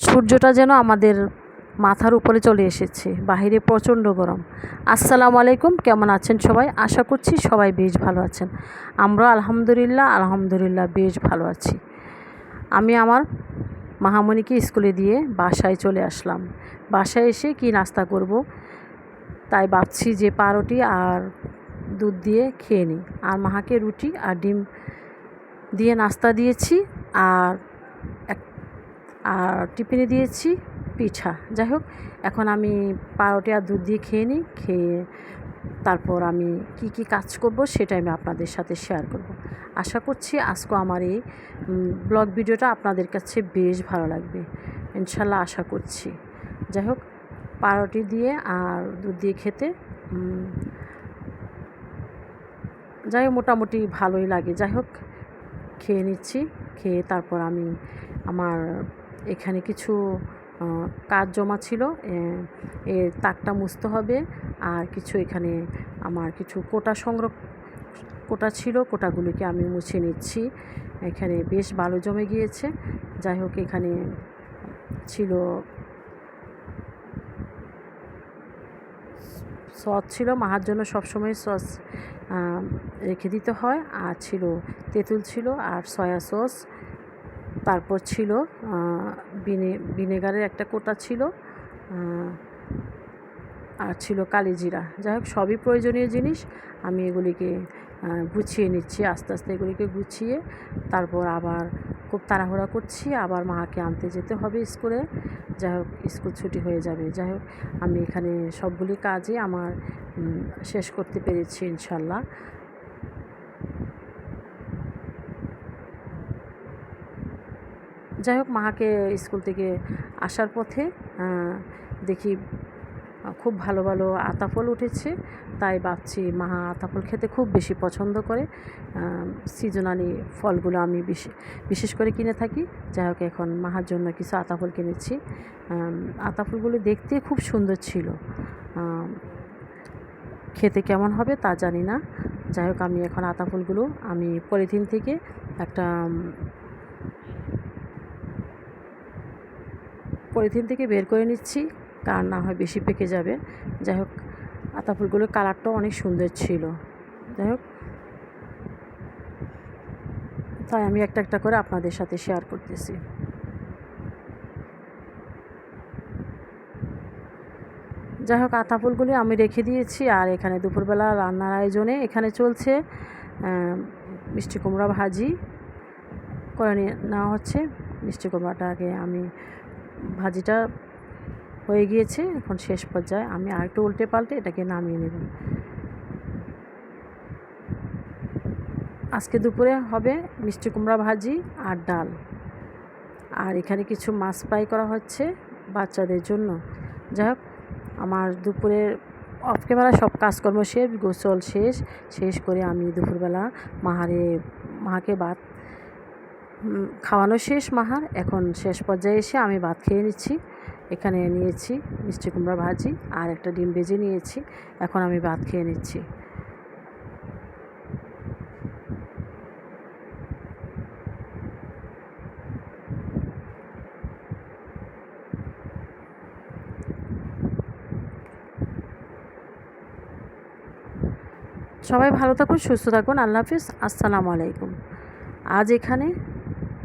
সূর্যটা যেন আমাদের মাথার উপরে চলে এসেছে, বাহিরে প্রচণ্ড গরম। আসসালামু আলাইকুম, কেমন আছেন সবাই? আশা করছি সবাই বেশ ভালো আছেন। আমরা আলহামদুলিল্লাহ আলহামদুলিল্লাহ বেশ ভালো আছি। আমি আমার মাহামণিকে স্কুলে দিয়ে বাসায় চলে আসলাম। বাসায় এসে কি নাস্তা করব? তাই ভাবছি যে পাউরুটি আর দুধ দিয়ে খেয়ে নিই। আর মাহাকে রুটি আর ডিম দিয়ে নাস্তা দিয়েছি। আর এক আর টিফিনে দিয়েছি পিঠা। যাই হোক, এখন আমি পাউরুটি আর দুধ দিয়ে খেয়ে নিই, খেয়ে তারপর আমি কি কি কাজ করব সেটা আমি আপনাদের সাথে শেয়ার করব। আশা করছি আজকে আমার এই ব্লগ ভিডিওটা আপনাদের কাছে বেশ ভালো লাগবে। ইনশাল্লাহ আশা করছি। যাই হোক পাউরুটি দিয়ে আর দুধ দিয়ে খেতে যাই হোক, মোটামুটি ভালোই লাগে। যাই হোক, খেয়ে নিচ্ছি, খেয়ে তারপর আমি আমার এখানে কিছু কাজ জমা ছিল, এ- তাকটা মুছতে হবে, আর কিছু এখানে আমার কিছু কোটা সংগ্রহ কোটা ছিল, কোটাগুলিকে আমি মুছে নিচ্ছি। এখানে বেশ ভালো জমে গিয়েছে। যাই হোক, এখানে ছিল সস ছিল, মাহার জন্য সবসময় সস রেখে দিতে হয়। আর ছিল তেঁতুল ছিল, আর সয়া সস। তারপর ছিল ভিনে ভিনেগারের একটা কোটা ছিল আর ছিল কালিজিরা। যাই হোক, সবই প্রয়োজনীয় জিনিস। আমি এগুলিকে গুছিয়ে নিচ্ছি, আস্তে আস্তে এগুলিকে গুছিয়ে তারপর আবার খুব তাড়াহুড়া করছি। আবার মাকে আনতে যেতে হবে স্কুলে। যাই হোক, স্কুল ছুটি হয়ে যাবে। যাই হোক, আমি এখানে সবগুলি কাজই আমার শেষ করতে পেরেছি ইনশাল্লাহ। যাই হোক, মাকে স্কুল থেকে আসার পথে দেখি খুব ভালো ভালো আতাফল উঠেছে। তাই ভাবছি মাহা আতাফল খেতে খুব বেশি পছন্দ করে। সিজনালি ফলগুলো আমি বিশে- বিশেষ করে কিনে থাকি। যাই হোক, এখন মাহার জন্য কিছু আতাফল কিনেছি। আতাফলগুলো দেখতে খুব সুন্দর ছিল। খেতে কেমন হবে তা জানি না। যাই হোক, আমি এখন আতাফলগুলো আমি পলিথিন থেকে একটা পলিথিন থেকে বের করে নিচ্ছি। কার না হয় বেশি পেকে যাবে। যাই হোক আতা ফুলগুলোর কালারটাও অনেক সুন্দর ছিল। যাই হোক, তাই আমি একটা একটা করে আপনাদের সাথে শেয়ার করতেছি। যাই হোক আতা ফুলগুলি আমি রেখে দিয়েছি, আর এখানে দুপুরবেলা রান্নার আয়োজনে এখানে চলছে মিষ্টি কুমড়া ভাজি। করে নেওয়া হচ্ছে। মিষ্টি কুমড়াটাকে আমি ভাজিটা হয়ে গিয়েছে এখন শেষ পর্যায়ে আমি আরেকটু উল্টে পাল্টে এটাকে নামিয়ে নেব। আজকে দুপুরে হবে মিষ্টি কুমড়া ভাজি আর ডাল। আর এখানে কিছু মাছ ফ্রাই করা হচ্ছে বাচ্চাদের জন্য। যাই হোক আমার দুপুরের অফ ক্যামেরা সব কাজকর্ম শেষ গোসল শেষ। শেষ করে আমি দুপুরবেলা মাহারে মাকে উম, খাওয়ানো শেষ মাহার। এখন শেষ পর্যায়ে এসে আমি ভাত খেয়ে নিচ্ছি। এখানে নিয়েছি মিষ্টি কুমড়া ভাজি আর একটা ডিম ভেজে নিয়েছি। এখন আমি ভাত খেয়ে নিচ্ছি। সবাই ভালো থাকুন, সুস্থ থাকুন। আল্লাহ হাফিজ। আসসালামু আলাইকুম। আজ এখানে